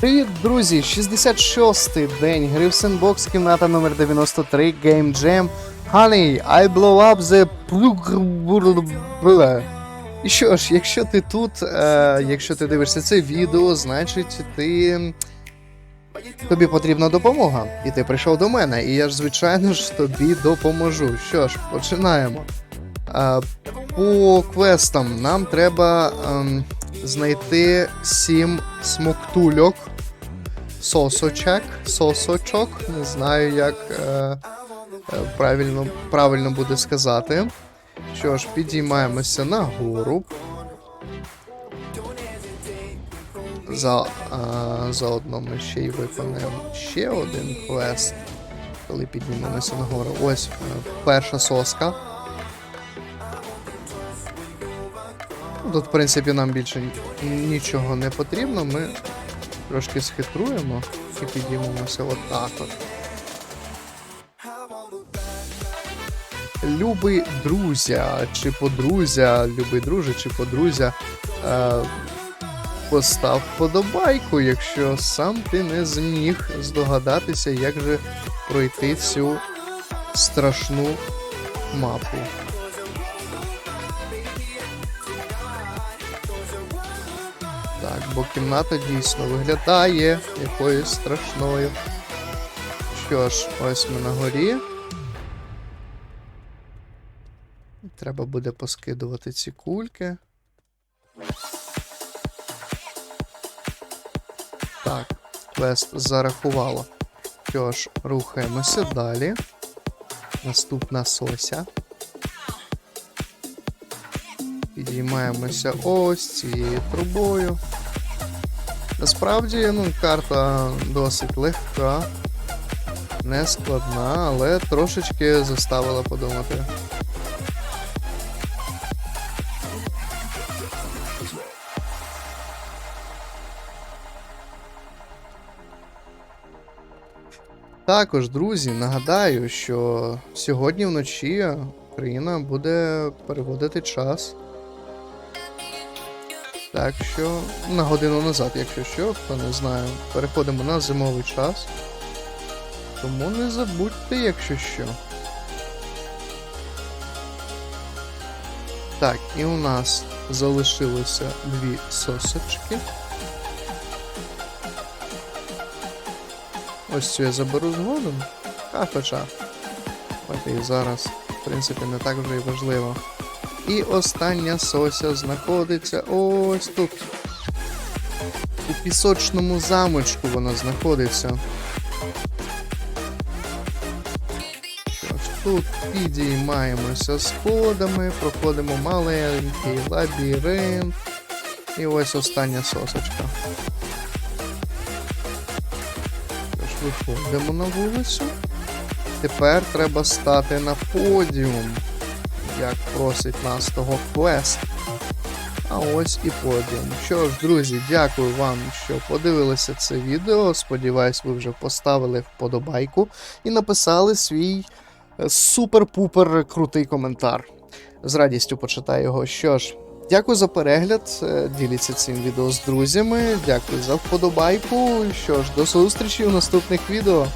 Привіт, друзі! 66-й день гри Sandbox, кімната номер 93, Game Jam. Honey, I blow up the plug... І що ж, якщо ти тут, е, якщо ти дивишся це відео, значить ти. Тобі потрібна допомога. І ти прийшов до мене, і я ж, звичайно ж, тобі допоможу. Що ж, починаємо. Е, по квестам нам треба ем, знайти сім смоктульок, сосочок, сосочок, не знаю, як е, е, правильно, правильно буде сказати. Що ж, підіймаємося нагору. За, е, заодно ми ще й виконаємо ще один квест, коли піднімемося нагору. Ось е, перша соска. Тут, в принципі, нам більше нічого не потрібно. Ми трошки схитруємо і підіймемося отак от. Любий друзя чи подрузя, любий друже чи подрузя. Е, постав вподобайку, якщо сам ти не зміг здогадатися, як же пройти цю страшну мапу. Так, бо кімната дійсно виглядає якоюсь страшною. Що ж, ось ми на горі. Треба буде поскидувати ці кульки. Так, квест зарахувало. Що ж, рухаємося далі. Наступна сося. Підіймаємося ось цією трубою. Насправді, ну, карта досить легка, не складна, але трошечки заставила подумати. Також, друзі, нагадаю, що сьогодні вночі Україна буде переводити час. Так що на годину назад, якщо що, хто не знає, переходимо на зимовий час. Тому не забудьте, якщо що. Так, і у нас залишилося дві сосочки. Ось цю я заберу згодом. А хоча. От і зараз, в принципі, не так вже і важливо. І остання сося знаходиться ось тут. У пісочному замочку вона знаходиться. Тут підіймаємося сходами, проходимо маленький лабіринт. І ось остання сосочка. Виходимо на вулицю. Тепер треба стати на подіум як просить нас того квест. А ось і подіум. Що ж, друзі, дякую вам, що подивилися це відео. Сподіваюсь, ви вже поставили вподобайку і написали свій е, супер-пупер крутий коментар. З радістю почитаю його. Що ж, дякую за перегляд. е, Діліться цим відео з друзями. Дякую за вподобайку. Що ж, до зустрічі у наступних відео.